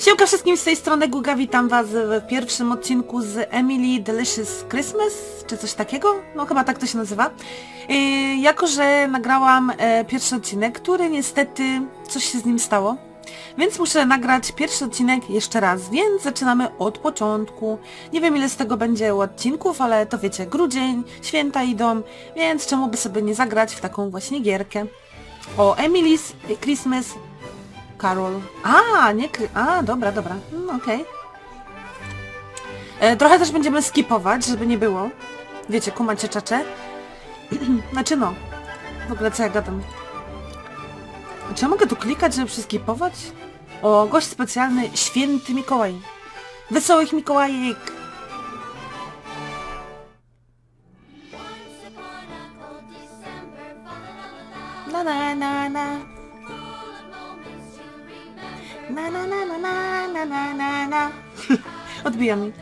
Siemka wszystkim z tej strony Guga, witam was w pierwszym odcinku z Emily Delicious Christmas, czy coś takiego? No chyba tak to się nazywa. Yy, jako, że nagrałam e, pierwszy odcinek, który niestety coś się z nim stało, więc muszę nagrać pierwszy odcinek jeszcze raz, więc zaczynamy od początku. Nie wiem ile z tego będzie odcinków, ale to wiecie, grudzień, święta idą, więc czemu by sobie nie zagrać w taką właśnie gierkę. O Emily's Christmas Carol. A, nie kry... A, dobra, dobra. No, okej. E, Trochę też będziemy skipować, żeby nie było. Wiecie, kumacie czacze. znaczy no. W ogóle co ja gadam? Czy ja mogę tu klikać, żeby przyskipować? O, gość specjalny, święty Mikołaj. Wesołych Mikołajek! Na na na na. Na na na na na na na na na. Odbija mi.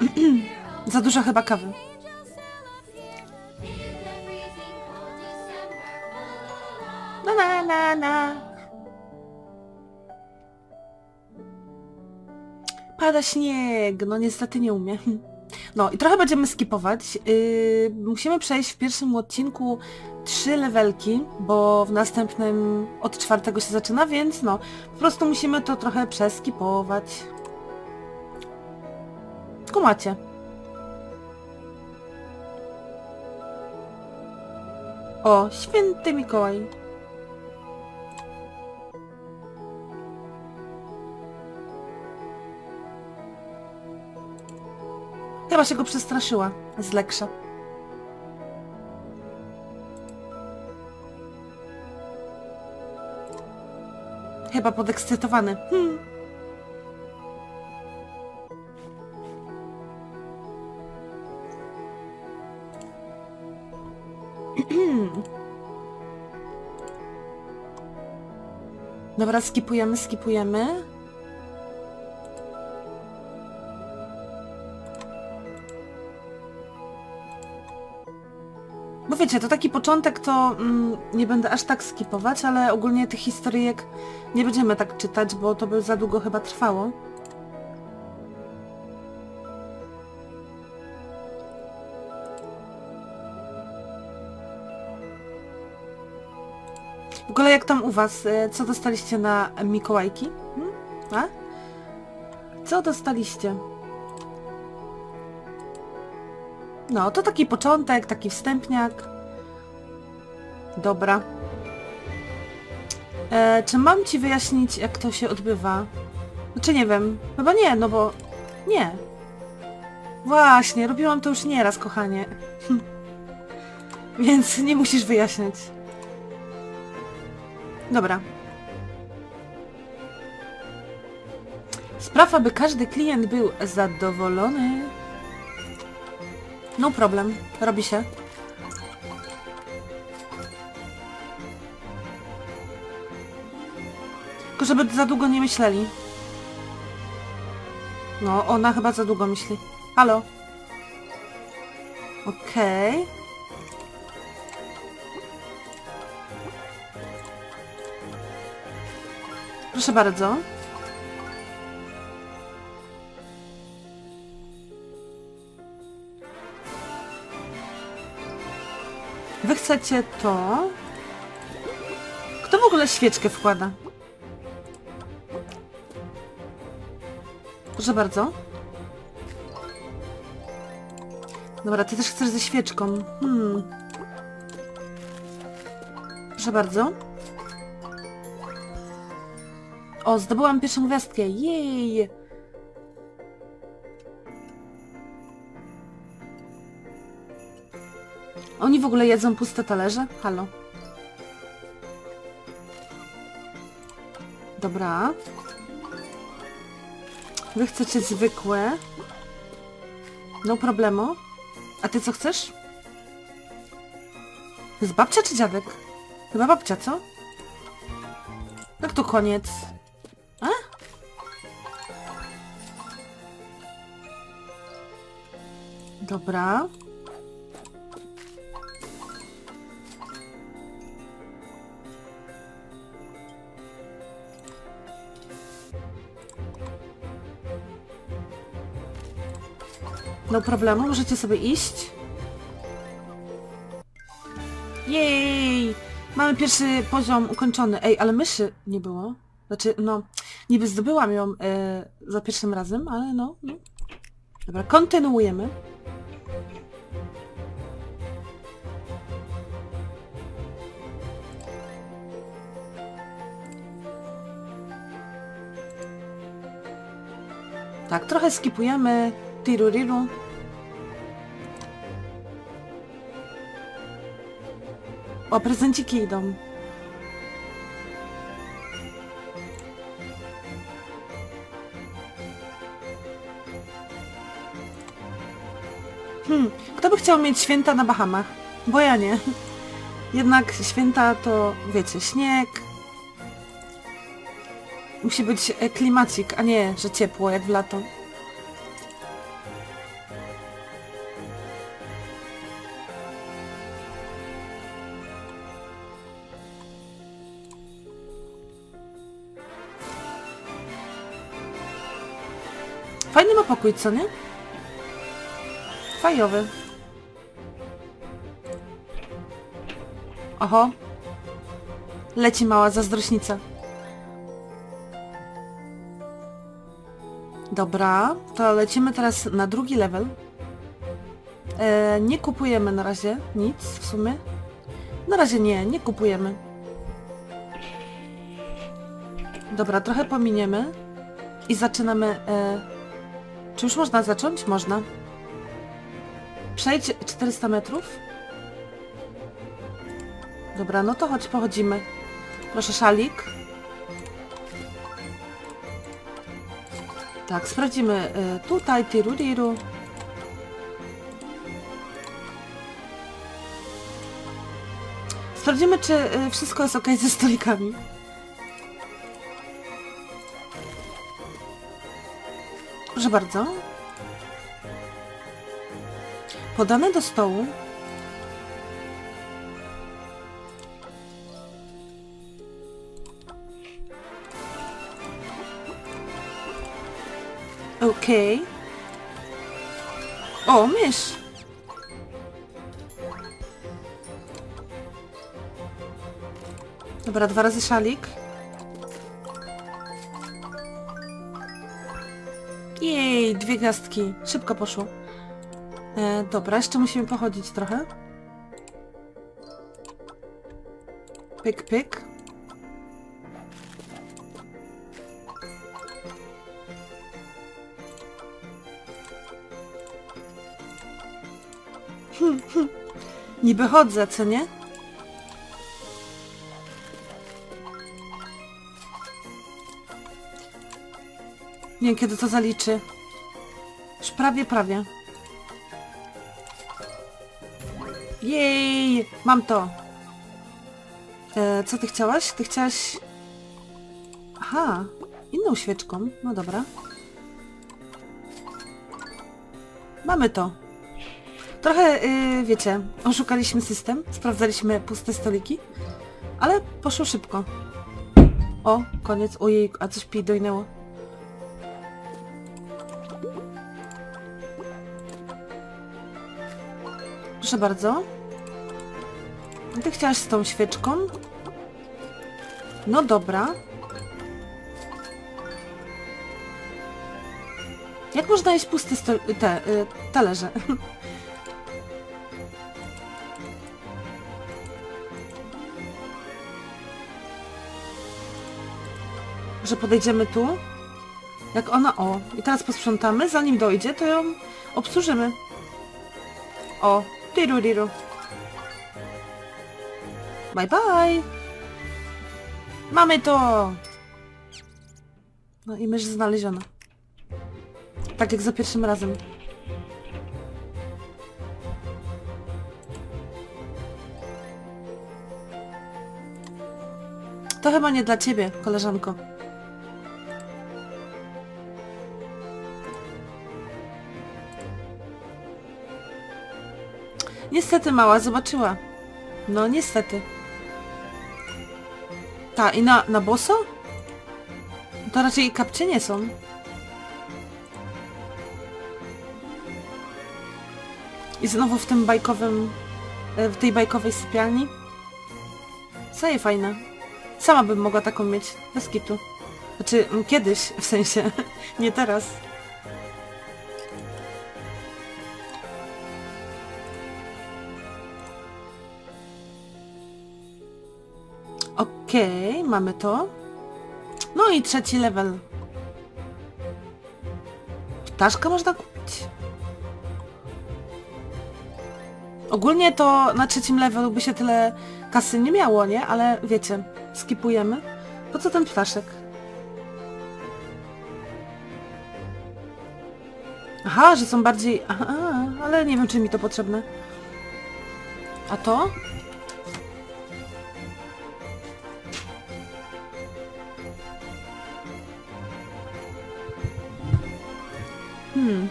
Za dużo chyba kawy. Na na na na. Pada śnieg, no niestety nie umie. No i trochę będziemy skipować. Yy, musimy przejść w pierwszym odcinku trzy levelki, bo w następnym od czwartego się zaczyna, więc no po prostu musimy to trochę przeskipować. Kumacie. O, święty Mikołaj. Chyba się go przestraszyła z Leksza. Chyba podekscytowany. Hmm. Dobra, skipujemy, skipujemy. Wiecie, to taki początek, to mm, nie będę aż tak skipować, ale ogólnie tych historyjek nie będziemy tak czytać, bo to by za długo chyba trwało. W ogóle jak tam u was? e, Co dostaliście na Mikołajki? Hmm? A? Co dostaliście? No, to taki początek, taki wstępniak. Dobra. E, czy mam ci wyjaśnić, jak to się odbywa? Znaczy nie wiem. Chyba nie, no bo... Nie. Właśnie, robiłam to już nieraz, kochanie. Więc nie musisz wyjaśniać. Dobra. Spraw, aby każdy klient był zadowolony. No problem, robi się. Żeby za długo nie myśleli. No, ona chyba za długo myśli. Halo? Okej. Proszę bardzo. Wy chcecie to? Kto w ogóle świeczkę wkłada? Proszę bardzo. Dobra, ty też chcesz ze świeczką. Hmm. Proszę bardzo. O, zdobyłam pierwszą gwiazdkę. Jej! Oni w ogóle jedzą puste talerze? Halo. Dobra. Wy chcecie zwykłe. No problemu. A ty co chcesz? To jest babcia czy dziadek? Chyba babcia, co? Jak to koniec? A? Dobra. No problemu, możecie sobie iść. Jej! Mamy pierwszy poziom ukończony. Ej, ale myszy nie było. Znaczy, no, niby zdobyłam ją e, za pierwszym razem, ale no, no. Dobra, kontynuujemy. Tak, trochę skipujemy. Tiruriru. O, prezenciki idą. Hmm, kto by chciał mieć święta na Bahamach? Bo ja nie. Jednak święta to, wiecie, śnieg. Musi być e, klimacik, a nie, że ciepło jak w lato. Pokój, co nie? Fajowy. Oho. Leci mała zazdrośnica. Dobra, to lecimy teraz na drugi level. E, nie kupujemy na razie nic w sumie. Na razie nie, nie kupujemy. Dobra, trochę pominiemy. I zaczynamy... E, czy już można zacząć? Można. Przejdź 400 metrów. Dobra, no to chodź, pochodzimy. Proszę, szalik. Tak, sprawdzimy y, tutaj, tiruriru. Sprawdzimy, czy y, wszystko jest ok ze stolikami. Proszę bardzo. Podane do stołu. Okej. O, mysz. Dobra, dwa razy szalik. Jej, dwie gwiazdki. Szybko poszło. E, dobra, jeszcze musimy pochodzić trochę. Pyk, pyk. Niby chodzę, co nie? Nie wiem, kiedy to zaliczy. Już prawie, prawie. Jej! Mam to! E, co ty chciałaś? Ty chciałaś... Aha, inną świeczką. No dobra. Mamy to. Trochę, yy, wiecie, oszukaliśmy system, sprawdzaliśmy puste stoliki, ale poszło szybko. O, koniec, ojej, a coś pi Proszę bardzo. Ty chciałaś z tą świeczką? No dobra. Jak można jeść puste te, y, talerze? że podejdziemy tu. Jak ona, o, i teraz posprzątamy, zanim dojdzie, to ją obsłużymy. O, tiruriru. Bye bye. Mamy to. No i mysz znaleziona. Tak jak za pierwszym razem. To chyba nie dla ciebie, koleżanko. Niestety mała zobaczyła. No niestety. Ta, i na, na boso? To raczej kapcie nie są. I znowu w tym bajkowym, e, w tej bajkowej sypialni. Co fajne. Sama bym mogła taką mieć, bez kitu. Znaczy, kiedyś, w sensie, nie teraz. Okej, mamy to. No i trzeci level. Ptaszka można kupić. Ogólnie to na trzecim levelu by się tyle kasy nie miało, nie? Ale wiecie, skipujemy. Po co ten ptaszek? Aha, że są bardziej... Aha, ale nie wiem, czy mi to potrzebne. A to? Hmm.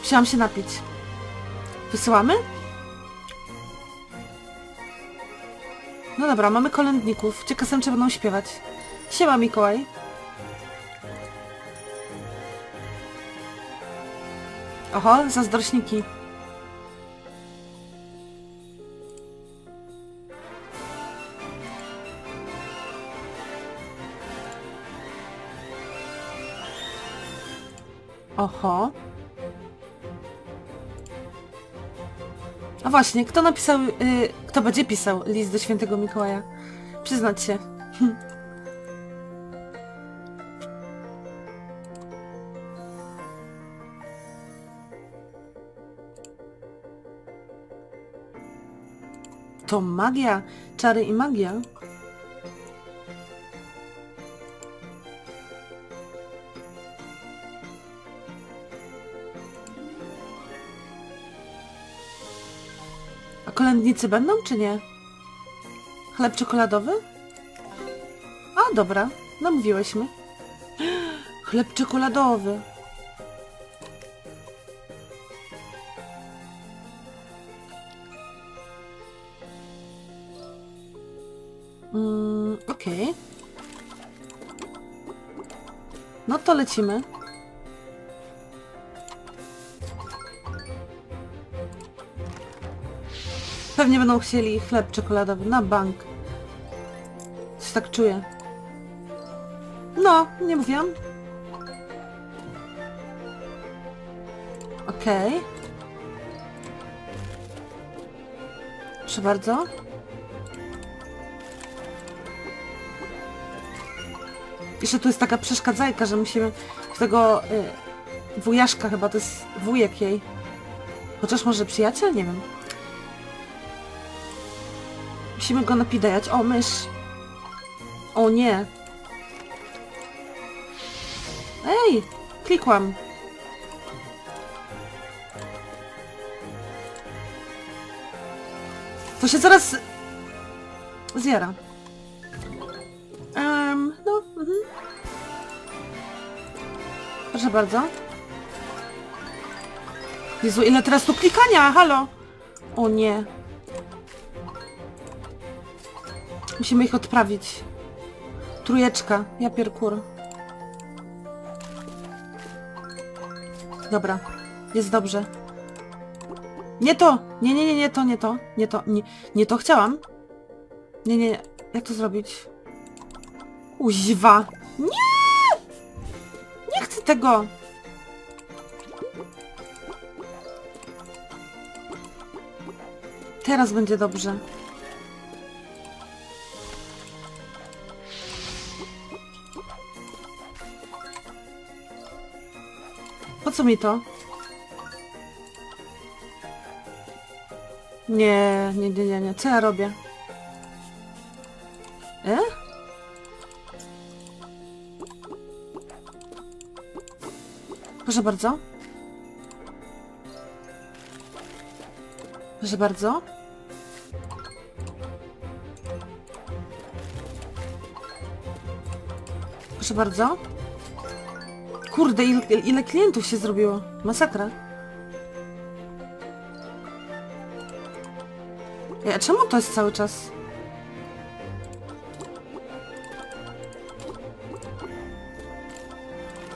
Musiałam się napić. Wysyłamy? No dobra, mamy kolędników. Ciekaw jestem, czy będą śpiewać. Siema Mikołaj. Oho, zazdrośniki. Oho. Właśnie, kto napisał, y, kto będzie pisał list do świętego Mikołaja? Przyznać się. To magia, czary i magia. Kolędnicy będą, czy nie? Chleb czekoladowy? A, dobra. Namówiłeś mnie. Chleb czekoladowy. Mm, okej. No to lecimy. Pewnie będą chcieli chleb czekoladowy na bank. Coś tak czuję. No, nie mówiłam. Okej. Proszę bardzo. Jeszcze tu jest taka przeszkadzajka, że musimy w tego y, wujaszka chyba, to jest wujek jej. Chociaż może przyjaciel? Nie wiem. Musimy go napidajać. O, mysz. O nie. Ej, klikłam. To się zaraz zjara. Um, no, mhm. Proszę bardzo. Jezu, ile teraz tu klikania, halo! O nie. Musimy ich odprawić. Trójeczka, ja pierkur. Dobra, jest dobrze. Nie to! Nie, nie, nie, nie to, nie to, nie to, nie, nie to chciałam. Nie, nie, nie. Jak to zrobić? Uźwa! Nie! Nie chcę tego! Teraz będzie dobrze. Co mi to? Nie, nie, nie, nie, nie. Co ja robię? E? Proszę bardzo. Proszę bardzo. Proszę bardzo. Kurde, ile, ile klientów się zrobiło? Masakra. Ja, czemu to jest cały czas?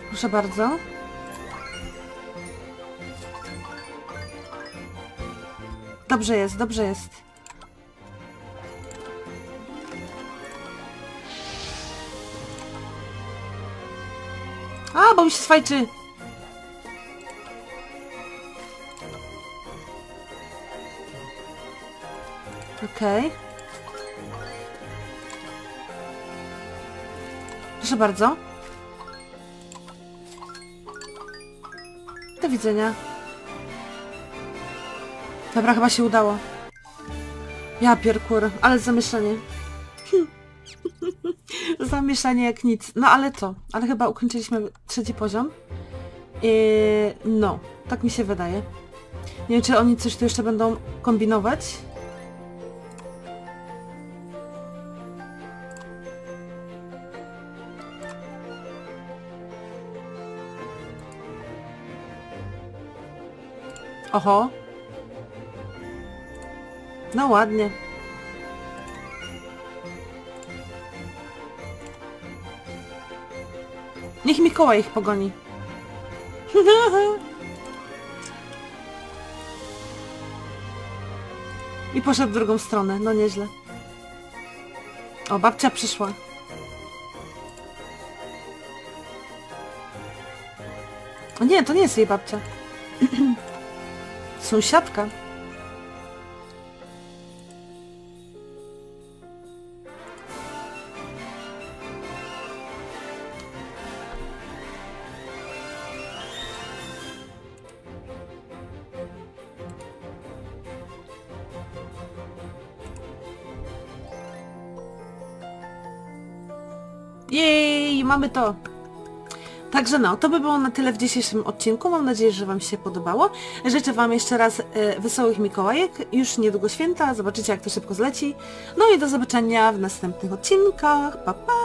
Proszę bardzo. Dobrze jest, dobrze jest. Bo mi się swajczy. Okej. Proszę bardzo. Do widzenia. Dobra, chyba się udało. Ja pierkur, ale zamieszanie. zamieszanie jak nic. No ale co? Ale chyba ukończyliśmy trzeci poziom. No, tak mi się wydaje. Nie wiem, czy oni coś tu jeszcze będą kombinować. Oho. No ładnie. Niech Mikołaj ich pogoni. I poszedł w drugą stronę, no nieźle. O, babcia przyszła. O nie, to nie jest jej babcia. Sąsiadka. Jej, mamy to. Także no, to by było na tyle w dzisiejszym odcinku. Mam nadzieję, że Wam się podobało. Życzę Wam jeszcze raz e, wesołych Mikołajek. Już niedługo święta, zobaczycie jak to szybko zleci. No i do zobaczenia w następnych odcinkach. Pa, pa!